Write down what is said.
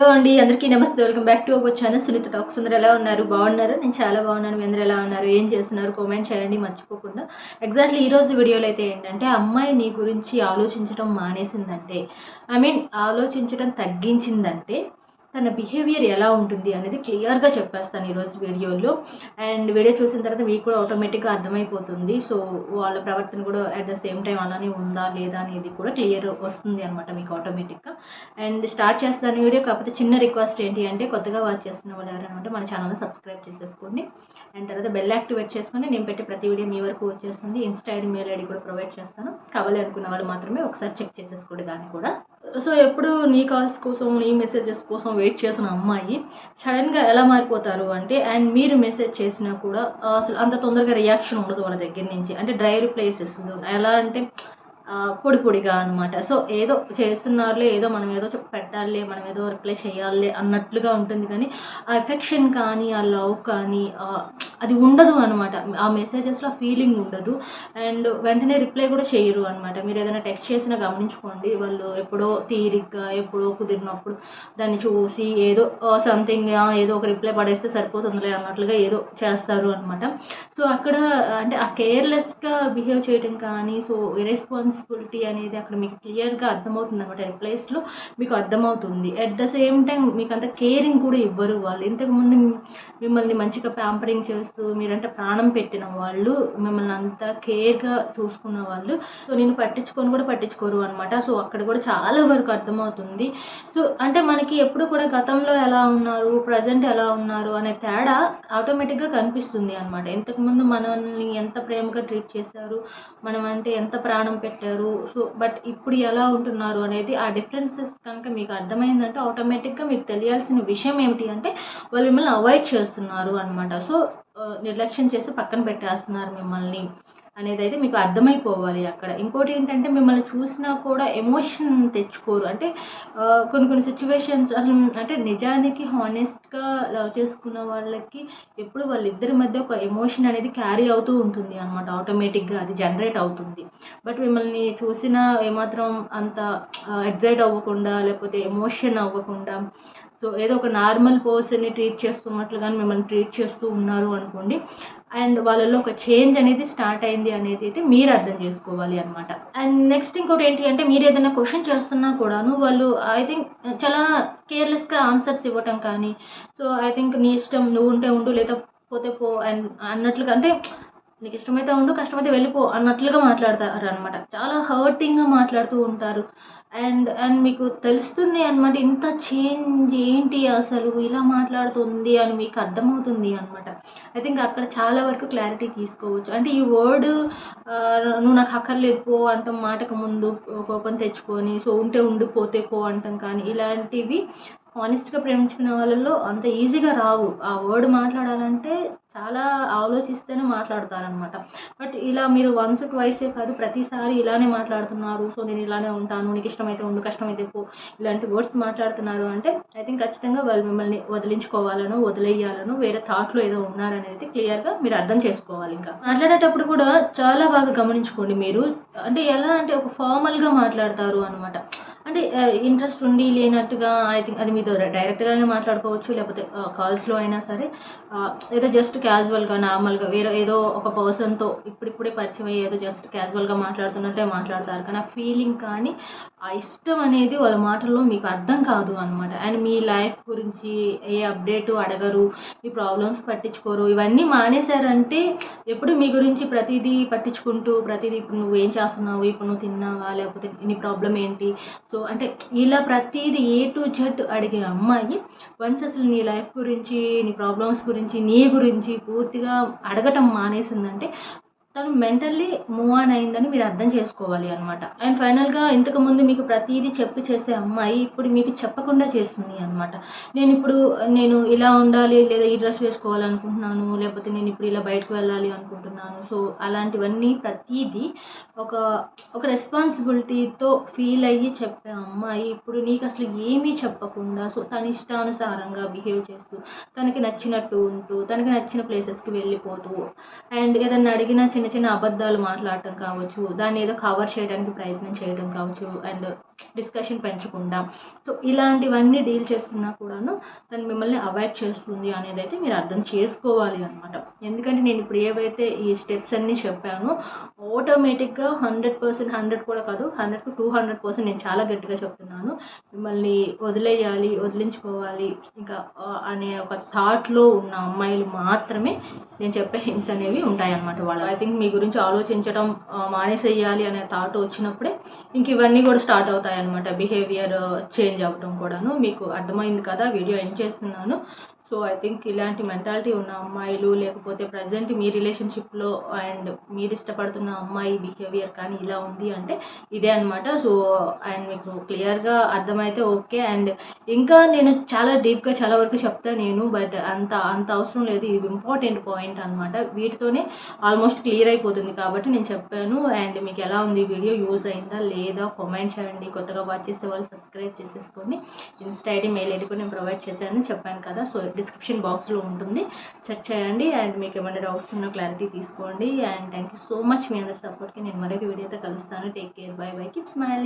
Hello అండి అందరికీ నమస్తే. Welcome back to our channel. Sunitha talks. అందరూ ఎలా ఉన్నారు? బాగున్నారు? నేను చాలా బాగున్నాను. మీ ఎలా ఉన్నారు? ఏం చేస్తున్నారు? కామెంట్ చేయండి మర్చిపోకుండా. ఎగ్జాక్ట్లీ ఈరోజు వీడియోలు వీడియోలో అయితే ఏంటంటే అమ్మాయి నీ గురించి ఆలోచించడం మానేసిందంటే ఐ మీన్ ఆలోచించడం తగ్గించిందంటే తన బిహేవియర్ ఎలా ఉంటుంది అనేది క్లియర్గా చెప్పేస్తాను ఈరోజు వీడియోలో. అండ్ వీడియో చూసిన తర్వాత మీకు కూడా ఆటోమేటిక్గా అర్థమైపోతుంది. సో వాళ్ళ ప్రవర్తన కూడా అట్ ద సేమ్ టైం అలానే ఉందా లేదా అనేది కూడా క్లియర్ వస్తుంది అనమాట మీకు ఆటోమేటిక్గా అండ్ స్టార్ట్ చేస్తాను వీడియో. కాకపోతే చిన్న రిక్వెస్ట్ ఏంటి అంటే కొత్తగా వాచ్ చేస్తున్న వాళ్ళు ఎవరైనా మన ఛానల్ని సబ్స్క్రైబ్ చేసేసుకోండి. అండ్ తర్వాత బెల్ యాక్టివేట్ చేసుకొని నేను పెట్టే ప్రతి వీడియో మీ వరకు వచ్చేస్తుంది. ఇన్స్టా ఐడి మెయిల్ ఐడి కూడా ప్రొవైడ్ చేస్తాను. కావాలి అనుకున్న వాళ్ళు మాత్రమే ఒకసారి చెక్ చేసేసుకోండి దాన్ని కూడా. సో ఎప్పుడు నీ కాల్స్ కోసం నీ మెసేజెస్ కోసం వెయిట్ చేసిన అమ్మాయి సడన్గా ఎలా మారిపోతారు అంటే అండ్ మీరు మెసేజ్ చేసినా కూడా అసలు అంత తొందరగా రియాక్షన్ ఉండదు వాళ్ళ దగ్గర నుంచి. అంటే డ్రై రిప్లేసెస్ ఎలా అంటే పొడి పొడిగా అనమాట సో ఏదో చేస్తున్నారులే ఏదో మనం ఏదో పెట్టాలి మనం ఏదో రిప్లై చేయాలి అన్నట్లుగా ఉంటుంది. కానీ ఆ ఎఫెక్షన్ కానీ ఆ లవ్ కానీ అది ఉండదు అనమాట ఆ మెసేజెస్లో ఫీలింగ్ ఉండదు. అండ్ వెంటనే రిప్లై కూడా చేయరు అనమాట మీరు ఏదైనా టెక్స్ట్ చేసినా గమనించుకోండి. వాళ్ళు ఎప్పుడో తీరిగ్గా ఎప్పుడో కుదిరినప్పుడు దాన్ని చూసి ఏదో సంథింగ్ ఏదో ఒక రిప్లై పడేస్తే సరిపోతుందిలే అన్నట్లుగా ఏదో చేస్తారు అనమాట సో అక్కడ అంటే ఆ కేర్లెస్గా బిహేవ్ చేయడం కానీ సో రెస్పాన్సిబిలిటీ అనేది అక్కడ మీకు క్లియర్గా అర్థమవుతుంది అనమాట ఎంప్లాయీస్లో మీకు అర్థమవుతుంది. అట్ ద సేమ్ టైం మీకు అంత కేరింగ్ కూడా ఇవ్వరు వాళ్ళు. ఇంతకుముందు మిమ్మల్ని మంచిగా ప్యాంపరింగ్ చేస్తూ మీరంటే ప్రాణం పెట్టిన వాళ్ళు మిమ్మల్ని అంత కేర్గా చూసుకున్న వాళ్ళు. సో నేను పట్టించుకొని కూడా పట్టించుకోరు అనమాట సో అక్కడ కూడా చాలా వరకు అర్థమవుతుంది. సో అంటే మనకి ఎప్పుడు కూడా గతంలో ఎలా ఉన్నారు ప్రజెంట్ ఎలా ఉన్నారు అనే తేడా ఆటోమేటిక్గా కనిపిస్తుంది అనమాట ఇంతకుముందు మనల్ని ఎంత ప్రేమగా ట్రీట్ చేశారు మనం అంటే ఎంత ప్రాణం పెట్టారు సో బట్ ఇప్పుడు ఎలా ఉంటున్నారు అనేది ఆ డిఫరెన్సెస్ కనుక మీకు అర్థమైందంటే ఆటోమేటిక్గా మీకు తెలియాల్సిన విషయం ఏమిటి అంటే వాళ్ళు మిమ్మల్ని అవాయిడ్ చేస్తారు చేస్తున్నారు అనమాట సో నిర్లక్ష్యం చేసి పక్కన పెట్టేస్తున్నారు మిమ్మల్ని అనేది అయితే మీకు అర్థమైపోవాలి అక్కడ. ఇంకోటి ఏంటంటే మిమ్మల్ని చూసినా కూడా ఎమోషన్ తెచ్చుకోరు. అంటే కొన్ని కొన్ని సిచ్యువేషన్స్ అసలు అంటే నిజానికి హానెస్ట్గా లవ్ చేసుకున్న వాళ్ళకి ఎప్పుడు వాళ్ళిద్దరి మధ్య ఒక ఎమోషన్ అనేది క్యారీ అవుతూ ఉంటుంది అనమాట ఆటోమేటిక్గా అది జనరేట్ అవుతుంది. బట్ మిమ్మల్ని చూసినా ఏమాత్రం అంత ఎగ్జైట్ అవ్వకుండా లేకపోతే ఎమోషన్ అవ్వకుండా సో ఏదో ఒక నార్మల్ పర్సన్ని ట్రీట్ చేస్తున్నట్లుగా మిమ్మల్ని ట్రీట్ చేస్తూ ఉన్నారు అనుకోండి. అండ్ వాళ్ళల్లో ఒక చేంజ్ అనేది స్టార్ట్ అయింది అనేది అయితే మీరు అర్థం చేసుకోవాలి అనమాట అండ్ నెక్స్ట్ ఇంకోటి ఏంటి అంటే మీరు ఏదైనా క్వశ్చన్ చేస్తున్నా కూడాను వాళ్ళు ఐ థింక్ చాలా కేర్లెస్గా ఆన్సర్స్ ఇవ్వటం కానీ సో ఐ థింక్ నీ ఇష్టం నువ్వు ఉంటే ఉండు లేకపోతే పో అండ్ అన్నట్లుగా అంటే నీకు ఇష్టమైతే ఉండు కష్టమైతే వెళ్ళిపో అన్నట్లుగా మాట్లాడతారు అనమాట చాలా హర్టింగ్గా మాట్లాడుతూ ఉంటారు. అండ్ అండ్ మీకు తెలుస్తుంది అనమాట ఇంత చేంజ్ ఏంటి అసలు? ఇలా మాట్లాడుతుంది అని మీకు అర్థమవుతుంది అనమాట ఐ థింక్ అక్కడ చాలా వరకు క్లారిటీ తీసుకోవచ్చు. అంటే ఈ వర్డ్ నువ్వు నాకు అక్కర్లేదు పో అంటాం మాటకు ముందు కోపం తెచ్చుకొని సో ఉంటే ఉండిపోతే పో అంటాం కానీ ఇలాంటివి ఆనెస్ట్గా ప్రేమించుకునే వాళ్ళల్లో అంత ఈజీగా రావు. ఆ వర్డ్ మాట్లాడాలంటే చాలా ఆలోచిస్తేనే మాట్లాడతారనమాట బట్ ఇలా మీరు వన్స్ ట్వైసే కాదు ప్రతిసారి ఇలానే మాట్లాడుతున్నారు. సో నేను ఇలానే ఉంటాను నీకు ఇష్టమైతే ఉండు కష్టమైతే పో ఇలాంటి వర్డ్స్ మాట్లాడుతున్నారు అంటే ఐ థింక్ ఖచ్చితంగా వాళ్ళు మిమ్మల్ని వదిలించుకోవాలనో వదిలేయాలనో వేరే థాట్లో ఏదో ఉన్నారనేది క్లియర్గా మీరు అర్థం చేసుకోవాలి ఇంకా. మాట్లాడేటప్పుడు కూడా చాలా బాగా గమనించుకోండి మీరు. అంటే ఎలా అంటే ఒక ఫార్మల్గా మాట్లాడతారు అనమాట అంటే ఇంట్రెస్ట్ ఉండి లేనట్టుగా ఐ థింక్ అది మీతో డైరెక్ట్గానే మాట్లాడుకోవచ్చు లేకపోతే కాల్స్లో అయినా సరే ఏదో జస్ట్ క్యాజువల్గా నార్మల్గా వేరే ఏదో ఒక పర్సన్తో ఇప్పుడిప్పుడే పరిచయం అయ్యి ఏదో జస్ట్ క్యాజువల్గా మాట్లాడుతున్నట్టే మాట్లాడతారు. కానీ ఆ ఫీలింగ్ కానీ ఆ ఇష్టం అనేది వాళ్ళ మాటల్లో మీకు అర్థం కాదు అనమాట అండ్ మీ లైఫ్ గురించి ఏ అప్డేటు అడగరు మీ ప్రాబ్లమ్స్ పట్టించుకోరు ఇవన్నీ మానేశారంటే ఎప్పుడు మీ గురించి ప్రతిదీ పట్టించుకుంటూ ప్రతిదీ ఇప్పుడు నువ్వు ఏం చేస్తున్నావు ఇప్పుడు నువ్వు తిన్నావా లేకపోతే నీ ప్రాబ్లం ఏంటి? సో అంటే ఇలా ప్రతిదీ ఏ టు జెడ్ అడిగే అమ్మాయి వన్స్ అసలు నీ లైఫ్ గురించి నీ ప్రాబ్లమ్స్ గురించి నీ గురించి పూర్తిగా అడగటం మానేసిందంటే తను మెంటల్లీ మూవ్ ఆన్ అయిందని మీరు అర్థం చేసుకోవాలి అనమాట అండ్ ఫైనల్గా ఇంతకుముందు మీకు ప్రతిదీ చెప్పి చేసే అమ్మాయి ఇప్పుడు మీకు చెప్పకుండా చేస్తుంది అనమాట నేను ఇప్పుడు నేను ఇలా ఉండాలి లేదా ఈ డ్రెస్ వేసుకోవాలనుకుంటున్నాను లేకపోతే నేను ఇప్పుడు ఇలా బయటకు వెళ్ళాలి అనుకుంటున్నాను. సో అలాంటివన్నీ ప్రతిదీ ఒక ఒక రెస్పాన్సిబిలిటీతో ఫీల్ అయ్యి చెప్పే అమ్మాయి ఇప్పుడు నీకు అసలు ఏమీ చెప్పకుండా సో తన ఇష్టానుసారంగా బిహేవ్ చేస్తూ తనకి నచ్చినట్టు ఉంటూ తనకి నచ్చిన ప్లేసెస్కి వెళ్ళిపోతూ అండ్ ఏదన్నా అడిగినా చిన్న చిన్న అబద్ధాలు మాట్లాడటం కావచ్చు దాన్ని ఏదో కవర్ చేయడానికి ప్రయత్నం చేయడం కావచ్చు అండ్ డిస్కషన్ పెంచకుండా. సో ఇలాంటివన్నీ డీల్ చేస్తున్నా కూడాను తను మిమ్మల్ని అవాయిడ్ చేస్తుంది అనేది అయితే మీరు అర్థం చేసుకోవాలి అనమాట ఎందుకంటే నేను ఇప్పుడు ఏవైతే ఈ స్టెప్స్ అన్నీ చెప్పానో ఆటోమేటిక్గా హండ్రెడ్ పర్సెంట్ హండ్రెడ్ కూడా కాదు హండ్రెడ్కి టూ హండ్రెడ్ పర్సెంట్ నేను చాలా గట్టిగా చెప్తున్నాను. మిమ్మల్ని వదిలేయాలి వదిలించుకోవాలి. ఇంకా అనే ఒక థాట్లో ఉన్న అమ్మాయిలు మాత్రమే నేను చెప్పే హింట్స్ అనేవి ఉంటాయన్నమాట వాళ్ళు. ఐ థింక్ మీ గురించి ఆలోచించడం మానేసేయాలి అనే థాట్ వచ్చినప్పుడే ఇంక ఇవన్నీ కూడా స్టార్ట్ అవుతాయి అనమాట బిహేవియర్ చేంజ్ అవ్వడం కూడాను. మీకు అర్థమైంది కదా వీడియో ఎండ్ చేస్తున్నాను. సో ఐ థింక్ ఇలాంటి మెంటాలిటీ ఉన్న అమ్మాయిలు లేకపోతే ప్రజెంట్ మీ రిలేషన్షిప్లో అండ్ మీరు ఇష్టపడుతున్న అమ్మాయి బిహేవియర్ కానీ ఇలా ఉంది అంటే ఇదే అనమాట సో అండ్ మీకు క్లియర్గా అర్థమైతే ఓకే. అండ్ ఇంకా నేను చాలా డీప్గా చాలా వరకు చెప్తాను నేను బట్ అంత అంత అవసరం లేదు. ఇది ఇంపార్టెంట్ పాయింట్ అనమాట వీటితోనే ఆల్మోస్ట్ క్లియర్ అయిపోతుంది కాబట్టి నేను చెప్పాను. అండ్ మీకు ఎలా ఉంది వీడియో యూజ్ అయిందా లేదా కామెంట్ చేయండి. కొత్తగా వాచ్ చేసే వాళ్ళు సబ్స్క్రైబ్ చేసేసుకొని ఇన్స్టా ఐడి మెయిల్ ఐడి కూడా నేను ప్రొవైడ్ చేశాను చెప్పాను కదా. సో డిస్క్రిప్షన్ బాక్స్లో ఉంటుంది. చెక్ చేయండి అండ్ మీకు ఏమైనా డౌట్స్ ఉన్న క్లారిటీ తీసుకోండి. And thank you so much మీ అందరి సపోర్ట్కి నేను మరొక వీడియోతో కలుస్తాను. Take care bye bye keep smile